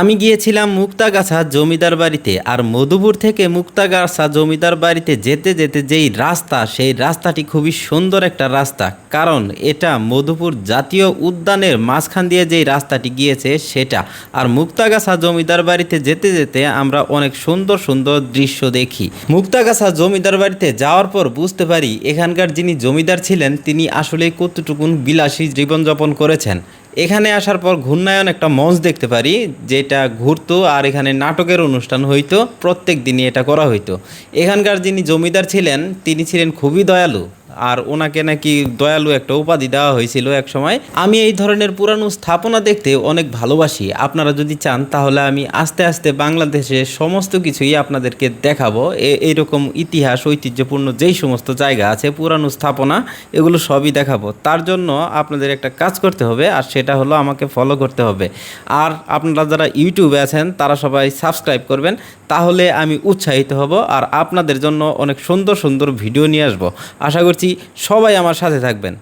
আমি গিয়েছিলাম মুক্তাগাছা জমিদার বাড়িতে আর মধুপুর থেকে মুক্তাগাছা জমিদার বাড়িতে যেতে যেতে যেই রাস্তা, সেই রাস্তাটি খুবই সুন্দর একটা রাস্তা। কারণ এটা মধুপুর জাতীয় উদ্যানের মাঝখান দিয়ে যেই রাস্তাটি গিয়েছে সেটা। আর মুক্তাগাছা জমিদার বাড়িতে যেতে যেতে আমরা অনেক সুন্দর সুন্দর দৃশ্য দেখি। মুক্তাগাছা জমিদার বাড়িতে যাওয়ার পর বুঝতে পারি, এখানকার যিনি জমিদার ছিলেন, তিনি আসলে কতটুকুন বিলাসী জীবনযাপন করেছেন। এখানে আসার পর ঘূর্ণায়ন একটা মঞ্চ দেখতে পারি, যেটা ঘুরতো আর এখানে নাটকের অনুষ্ঠান হইতো, প্রত্যেক দিনই এটা করা হইতো। এখানকার যিনি জমিদার ছিলেন, তিনি ছিলেন খুবই দয়ালু। আর ওনাকে নাকি দয়ালু একটা উপাধি দেওয়া হয়েছিল এক সময়। আমি এই ধরনের পুরানো স্থাপনা দেখতে অনেক ভালোবাসি। আপনারা যদি চান, তাহলে আমি আস্তে আস্তে বাংলাদেশে সমস্ত কিছুই আপনাদেরকে দেখাবো। এইরকম ইতিহাস, ঐতিহ্যপূর্ণ যেই সমস্ত জায়গা আছে, পুরানো স্থাপনা, এগুলো সবই দেখাবো। তার জন্য আপনাদের একটা কাজ করতে হবে, আর সেটা হলো আমাকে ফলো করতে হবে। আর আপনারা যারা ইউটিউবে আছেন, তারা সবাই সাবস্ক্রাইব করবেন, তাহলে আমি উৎসাহিত হব, আর আপনাদের জন্য অনেক সুন্দর সুন্দর ভিডিও নিয়ে আসব। আশা করছি সবাই আমার সাথে থাকবেন।